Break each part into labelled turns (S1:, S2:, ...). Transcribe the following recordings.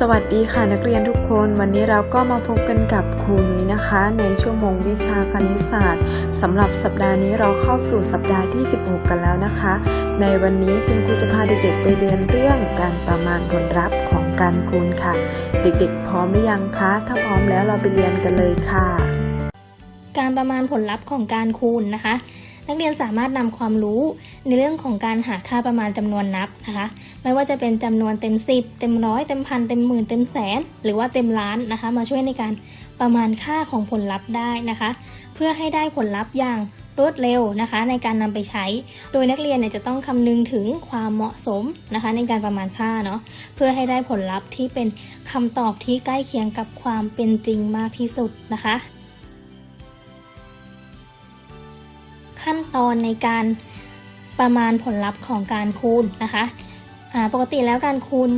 S1: สวัสดีค่ะนักเรียนทุกคน วันนี้เราก็มาพบกันกับครูนุ้ยนะคะ ในชั่วโมงวิชาคณิตศาสตร์สำหรับสัปดาห์นี้เราเข้าสู่สัปดาห์ที่ 16 กันแล้วนะคะ ในวันนี้คุณครูจะพาเด็กๆไปเรียนเรื่องการประมาณผลลัพธ์ของการคูณค่ะ เด็กๆ พร้อมหรือยังคะ ถ้าพร้อมแล้วเราไปเรียนกันเลยค่ะ
S2: การประมาณผลลัพธ์ของการคูณนะคะ นักเรียนสามารถนำความรู้ในเรื่องของการหาค่าประมาณจำนวนนับนะคะ ไม่ว่าจะเป็นจำนวนเต็ม 10 เต็มร้อยเต็มพันเต็มหมื่นเต็มแสน หรือว่าเต็มล้านนะคะ มาช่วยในการประมาณค่าของผลลัพธ์ได้นะคะ เพื่อให้ได้ผลลัพธ์อย่างรวดเร็วนะคะ ในการนำไปใช้ โดยนักเรียนเนี่ยจะต้องคำนึงถึงความเหมาะสมนะคะ ในการประมาณค่าเนาะเพื่อให้ได้ผลลัพธ์ที่เป็นคำตอบที่ใกล้เคียงกับความเป็นจริงมากที่สุดนะคะ ขั้นตอนในการประมาณผลลัพธ์ของการคูณนะคะปกติแล้วการคูณ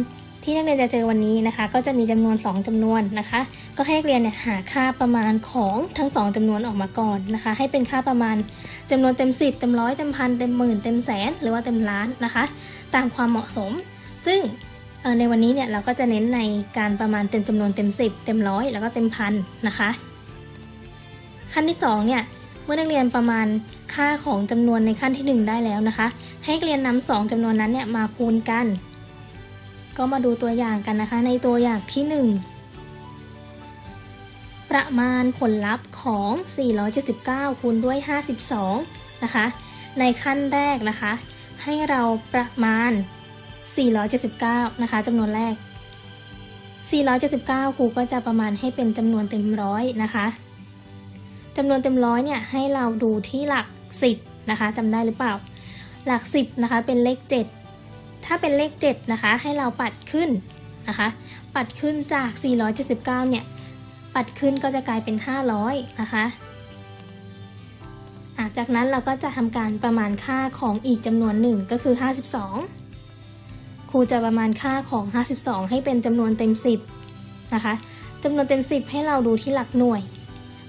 S2: ที่นักเรียนจะเจอวันนี้นะคะ ก็จะมีจำนวน 2จำนวนนะคะ ก็ให้นักเรียนเนี่ยหาค่าประมาณของทั้ง 2จำนวนออกมาก่อนนะคะ ให้เป็นค่าประมาณจำนวนเต็ม 10 เต็มร้อยเต็มพันเต็มหมื่นเต็มแสนหรือว่าเต็มล้านนะคะ ตามความเหมาะสม ซึ่งในวันนี้เนี่ยเราก็จะเน้นในการประมาณเป็นจำนวนเต็ม 10 เต็มร้อยแล้วก็เต็มพันนะคะ ขั้นที่สองเนี่ย เมื่อนักเรียนประมาณค่าของจำนวนในขั้นที่ 1 ได้แล้วนะคะ ให้เรียนนำสองจำนวนนั้นเนี่ยมาคูณกัน ก็มาดูตัวอย่างกันนะคะ ในตัวอย่างที่ 1 ประมาณผลลัพธ์ของ 479 คูณด้วย 52 นะคะ ในขั้นแรกนะคะ ให้เราประมาณ 479 นะคะจำนวนแรก 479 ครูก็จะประมาณให้เป็นจำนวนเต็มร้อยนะคะ จำนวนเต็มร้อยเนี่ยให้เราดูที่หลัก 10นะคะจำได้หรือเปล่า หลัก 10นะคะเป็นเลข 7 ถ้าเป็นเลข7นะคะให้เราปัดขึ้นนะคะปัดขึ้นจาก 479 เนี่ย ปัดขึ้นก็จะกลายเป็น 500 นะคะจากนั้นเราก็จะทำการประมาณค่าของอีกจำนวนหนึ่งก็คือ 52 ครูจะประมาณค่าของ 52 ให้เป็นจำนวนเต็ม 10 นะคะจำนวนเต็ม 10 ให้เราดูที่หลักหน่วย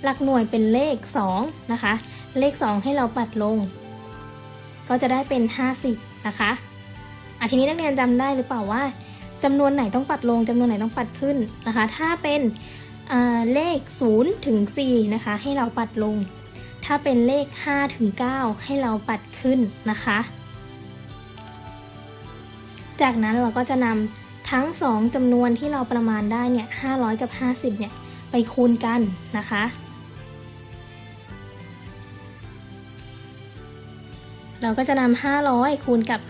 S2: หลักหน่วยเป็นเลข 2 นะคะ เลข 2 ให้เราปัดลง ก็จะได้เป็น 50 นะคะอะทีนี้นักเรียนจำได้หรือเปล่าว่าจำนวนไหนต้องปัดลงจำนวนไหนต้องปัดขึ้นนะคะ ถ้าเป็นอ่าเลข 0 ถึง 4 นะคะ ให้เราปัดลง ถ้าเป็นเลข 5 ถึง 9 ให้เราปัดขึ้นนะคะ จากนั้นเราก็จะนำทั้ง 2จำนวนที่เราประมาณได้เนี่ย500 กับ 50 เนี่ย ไปคูณกันนะคะ เราก็จะนำ500 คูณกับ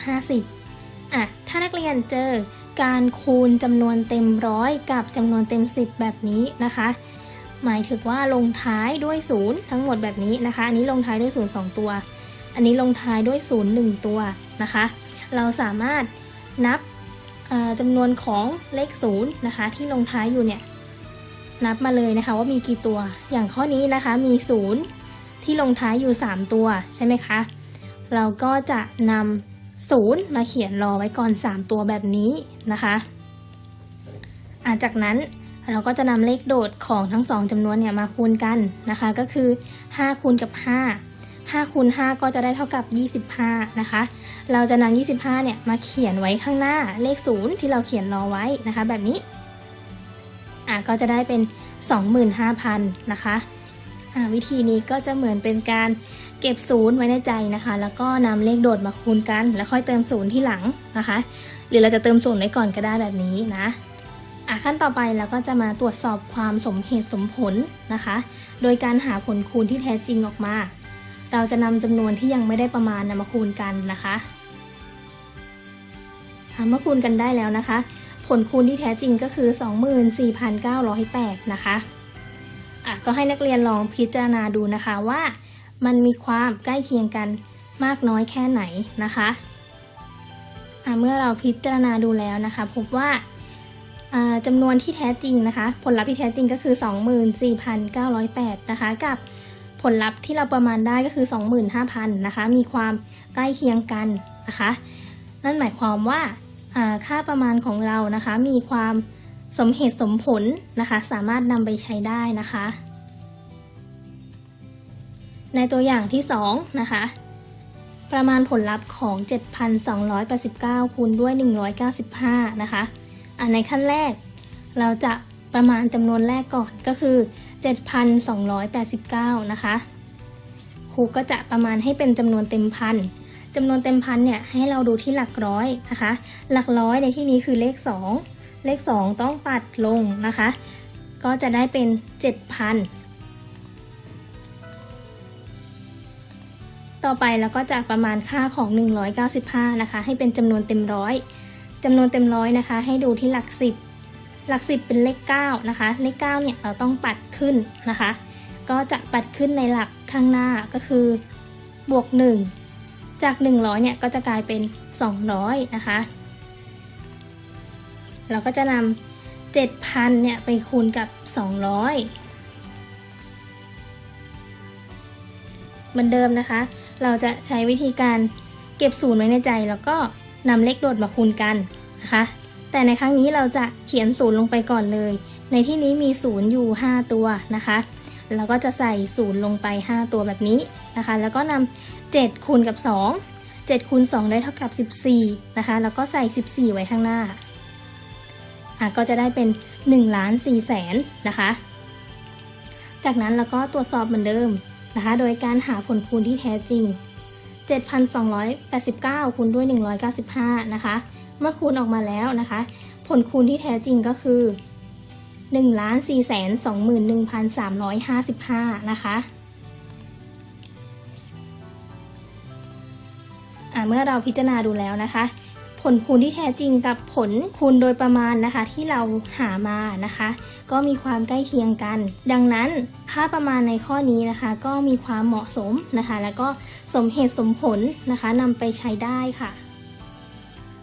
S2: 50อะถ้านักเรียนเจอการคูณจำนวนเต็มร้อยกับจำนวนเต็ม 10 แบบนี้นะคะ หมายถึงว่าลงท้ายด้วย 0 ทั้งหมดแบบนี้นะคะ อันนี้ลงท้ายด้วย 0 2 ตัว อันนี้ลงท้ายด้วย 0 1 ตัวนะคะ เราสามารถนับจำนวนของเลข 0 นะคะ ที่ลงท้ายอยู่เนี่ยนับมาเลยนะคะว่ามีกี่ตัว อย่างข้อนี้นะคะมี 0 ที่ลงท้ายอยู่ 3 ตัวใช่ไหมคะ เราก็จะนำศูนย์มาเขียนรอไว้ก่อน 3 ตัวแบบนี้นะคะอะจากนั้นเราก็จะนำเลขโดดของทั้ง 2จำนวนเนี่ยมาคูณกันนะคะ ก็คือ5คูณกับ 5 5คูณ5ก็จะได้เท่ากับ 25 นะคะ เราจะนำ25 เนี่ยมาเขียนไว้ข้างหน้าเลข 0 ที่เราเขียนรอไว้นะคะ แบบนี้อะก็จะได้เป็น 25,000 นะคะอะ วิธีนี้ก็จะเหมือนเป็นการเก็บศูนย์ไว้ในใจนะคะ แล้วก็นำเลขโดดมาคูณกัน แล้วค่อยเติมศูนย์ที่หลังนะคะ หรือเราจะเติมศูนย์ไว้ก่อนก็ได้แบบนี้นะอะขั้นต่อไปเราก็จะมาตรวจสอบความสมเหตุสมผลนะคะ โดยการหาผลคูณที่แท้จริงออกมา เราจะนำจำนวนที่ยังไม่ได้ประมาณนำมาคูณกันนะคะอะเมื่อคูณกันได้แล้วนะคะ ผลคูณที่แท้จริงก็คือ 24,908 นะคะ อะก็ให้นักเรียนลองพิจารณาดูนะคะว่า มันมีความใกล้เคียงกันมากน้อยแค่ไหนนะคะอะเมื่อเราพิจารณาดูแล้วนะคะ พบว่าจำนวนที่แท้จริงนะคะ ผลลัพธ์ที่แท้จริงก็คือ 24,908 นะคะ กับผลลัพธ์ที่เราประมาณได้ก็คือ 25,000 นะคะ มีความใกล้เคียงกันนะคะ นั่นหมายความว่าค่าประมาณของเรานะคะ มีความ สมเหตุสมผลนะคะ สามารถนำไปใช้ได้นะคะ ในตัวอย่างที่ 2 นะคะ ประมาณผลลัพธ์ของ 7,289 คูณด้วย 195 นะคะอะในขั้นแรกเราจะประมาณจำนวนแรกก่อนก็คือ 7,289 นะคะครูก็จะประมาณให้เป็นจำนวนเต็มพันจำนวนเต็มพันเนี่ยให้เราดูที่หลักร้อยนะคะ หลักร้อยในที่นี้คือเลข 2 เลข 2 ต้องปัดลงนะคะ ก็จะได้เป็น 7,000 ต่อไปเราก็จะประมาณค่าของ 195 นะคะ ให้เป็นจำนวนเต็มร้อยจำนวนเต็มร้อยนะคะ ให้ดูที่หลัก 10 หลัก 10 เป็นเลข 9 นะคะ เลข 9 เนี่ยเราต้องปัดขึ้นนะคะ ก็จะปัดขึ้นในหลักข้างหน้าก็คือบวก 1 จาก 100 เนี่ยก็จะกลายเป็น 200 นะคะ เราก็จะนำ7,000เนี่ยไปคูณกับ 200 เหมือนเดิมนะคะ เราจะใช้วิธีการเก็บศูนย์ไว้ในใจ แล้วก็นำเลขโดดมาคูณกันนะคะ แต่ในครั้งนี้เราจะเขียนศูนย์ลงไปก่อนเลย ในที่นี้มีศูนย์อยู่ 5 ตัวนะคะเราก็จะใส่ศูนย์ลงไป 5 ตัวแบบนี้นะคะ แล้วก็นำ7คูณกับ 2 7คูณ2ได้เท่ากับ 14 นะคะ แล้วก็ใส่ 14 ไว้ข้างหน้า อะก็จะได้เป็น1ล้าน4แสนนะคะ จากนั้นเราก็ตรวจสอบเหมือนเดิมนะคะ โดยการหาผลคูณที่แท้จริง 7,289คูณด้วย 195 นะคะ เมื่อคูณออกมาแล้วนะคะ ผลคูณที่แท้จริงก็คือ1ล้าน4แสน21,355 นะคะอะเมื่อเราพิจารณาดูแล้วนะคะ ผลคูณที่แท้จริงกับผลคูณโดยประมาณนะคะ ที่เราหามานะคะ ก็มีความใกล้เคียงกัน ดังนั้นค่าประมาณในข้อนี้นะคะ ก็มีความเหมาะสมนะคะ แล้วก็สมเหตุสมผลนะคะนำไปใช้ได้ค่ะ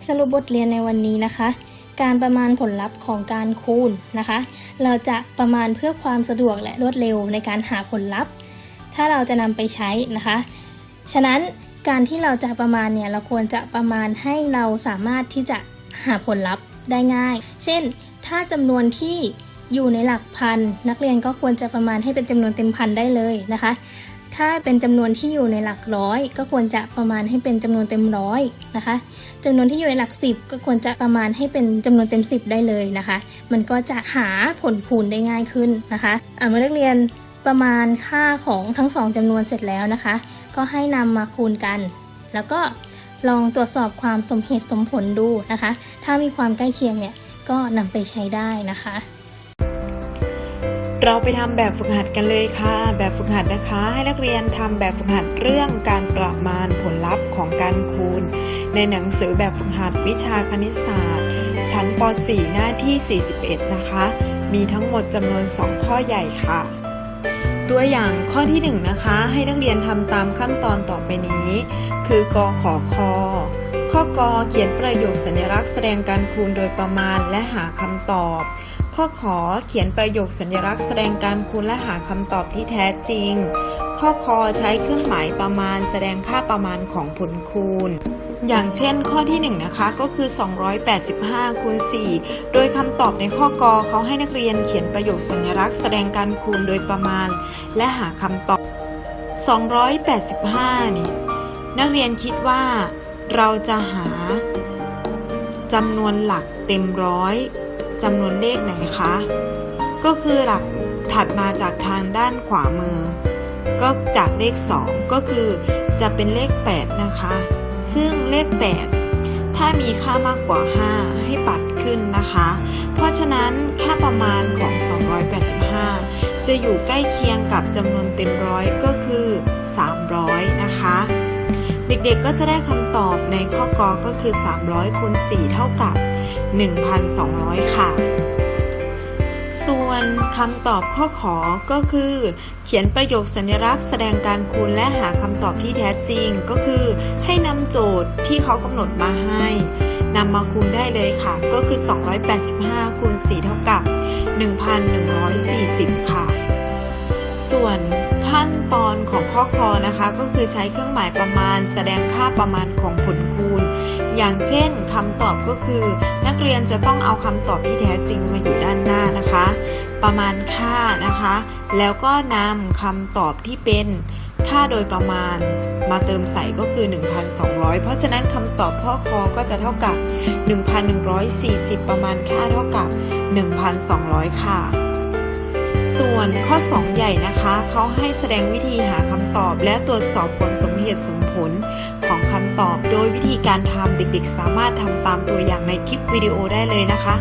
S2: สรุปบทเรียนในวันนี้นะคะการประมาณผลลัพธ์ของการคูณนะคะ เราจะประมาณเพื่อความสะดวกและรวดเร็วในการหาผลลัพธ์ ถ้าเราจะนำไปใช้นะคะ ฉะนั้น การที่เราจะประมาณเนี่ยเราควรจะประมาณให้เราสามารถที่จะหาผลลัพธ์ได้ง่าย เช่น ถ้าจำนวนที่อยู่ในหลักพัน นักเรียนก็ควรจะประมาณให้เป็นจำนวนเต็มพันได้เลยนะคะ ถ้าเป็นจำนวนที่อยู่ในหลักร้อย ก็ควรจะประมาณให้เป็นจำนวนเต็มร้อยนะคะจำนวนที่อยู่ในหลักสิบก็ควรจะประมาณให้เป็นจำนวนเต็มสิบได้เลยนะคะ มันก็จะหาผลคูณได้ง่ายขึ้นนะคะอ่าเมื่อนักเรียน ประมาณค่าของทั้งสองจำนวนเสร็จแล้วนะคะ ก็ให้นำมาคูณกัน แล้วก็ลองตรวจสอบความสมเหตุสมผลดูนะคะ ถ้ามีความใกล้เคียงเนี่ยก็นำไปใช้ได้นะคะ
S1: เราไปทำแบบฝึกหัดกันเลยค่ะ แบบฝึกหัดนะคะ ให้นักเรียนทำแบบฝึกหัดเรื่องการประมาณผลลัพธ์ของการคูณ ในหนังสือแบบฝึกหัดวิชาคณิตศาสตร์ ชั้นป .4 หน้าที่ 41 นะคะ มีทั้งหมดจำนวน 2 ข้อใหญ่ค่ะ ตัวอย่างข้อที่1นะคะ ให้นักเรียนทำตามขั้นตอนต่อไปนี้ คือกอขอคอข้อกอเขียนประโยคสัญลักษณ์แสดงการคูณโดยประมาณและหาคำตอบ ข้อขอเขียนประโยคสัญลักษณ์แสดงการคูณและหาคำตอบที่แท้จริง ข้อคอใช้เครื่องหมายประมาณแสดงค่าประมาณของผลคูณ อย่างเช่นข้อที่ 1 นะคะก็คือ 285คูณ4โดยคำตอบในข้อกอเขาให้นักเรียนเขียนประโยคสัญลักษณ์แสดงการคูณโดยประมาณ และหาคำตอบ 285 นี่ นักเรียนคิดว่า เราจะหาจำนวนหลักเต็มร้อยจำนวนเลขไหนคะ ก็คือหลักถัดมาจากทางด้านขวามือ ก็จากเลข 2 ก็คือจะเป็นเลข 8 นะคะ ซึ่งเลข 8 ถ้ามีค่ามากกว่า 5 ให้ปัดขึ้นนะคะ เพราะฉะนั้นค่าประมาณของ 285 จะอยู่ใกล้เคียงกับจำนวนเต็มร้อยก็คือ 300 นะคะ เด็กๆก็จะได้คำตอบในข้อกอก็คือ 300คูณ4เท่ากับ 1,200 ค่ะ ส่วนคำตอบข้อขอก็คือ เขียนประโยคสัญลักษณ์แสดงการคูณและหาคำตอบที่แท้จริง ก็คือให้นำโจทย์ที่เขากำหนดมาให้นำมาคูณได้เลยค่ะ ก็คือ 285 คูณ 4 เท่ากับ 1,140 ค่ะ ส่วนขั้นตอนของข้อคอนะคะ ก็คือใช้เครื่องหมายประมาณ แสดงค่าประมาณของผล อย่างเช่นคำตอบก็คือ นักเรียนจะต้องเอาคำตอบที่แท้จริงมาอยู่ด้านหน้านะคะ ประมาณค่านะคะ แล้วก็นำคำตอบที่เป็นค่าโดยประมาณมาเติมใส่ก็คือ 1,200 เพราะฉะนั้นคำตอบข้อคอก็จะเท่ากับ 1,140 ประมาณค่าเท่ากับ 1,200 ค่ะ ส่วนข้อ 2 ใหญ่นะคะ เขาให้แสดงวิธีหาคำตอบ และตรวจสอบผลสมเหตุสมผลของคำตอบ โดยวิธีการทำเด็กๆ สามารถทำตามตัวอย่างในคลิปวิดีโอได้เลยนะคะ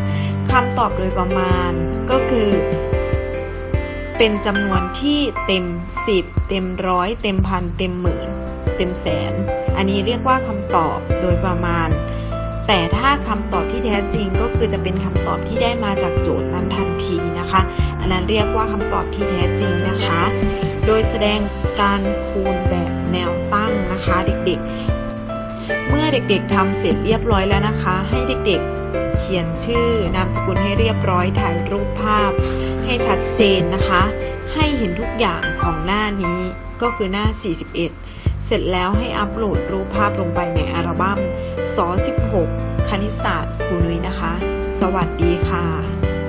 S1: คำตอบโดยประมาณก็คือ เป็นจำนวนที่เต็ม 10 เต็มร้อยเต็มพันเต็มหมื่น เต็มแสน อันนี้เรียกว่าคำตอบโดยประมาณ แต่ถ้าคำตอบที่แท้จริงก็คือจะเป็นคำตอบที่ได้มาจากโจทย์นั้นทันทีนะคะ อันนั้นเรียกว่าคำตอบที่แท้จริงนะคะ โดยแสดงการคูณแบบแนวตั้งนะคะเด็กๆ เมื่อเด็กๆทำเสร็จเรียบร้อยแล้วนะคะ ให้เด็กๆเขียนชื่อนามสกุลให้เรียบร้อยถ่ายรูปภาพ ให้ชัดเจนนะคะ ให้เห็นทุกอย่างของหน้านี้ก็คือหน้า 41 เสร็จแล้วให้อัปโหลดรูปภาพลงไปในอัลบั้มส16คณิตศาสตร์ครูนุ้ยนะคะ สวัสดีค่ะ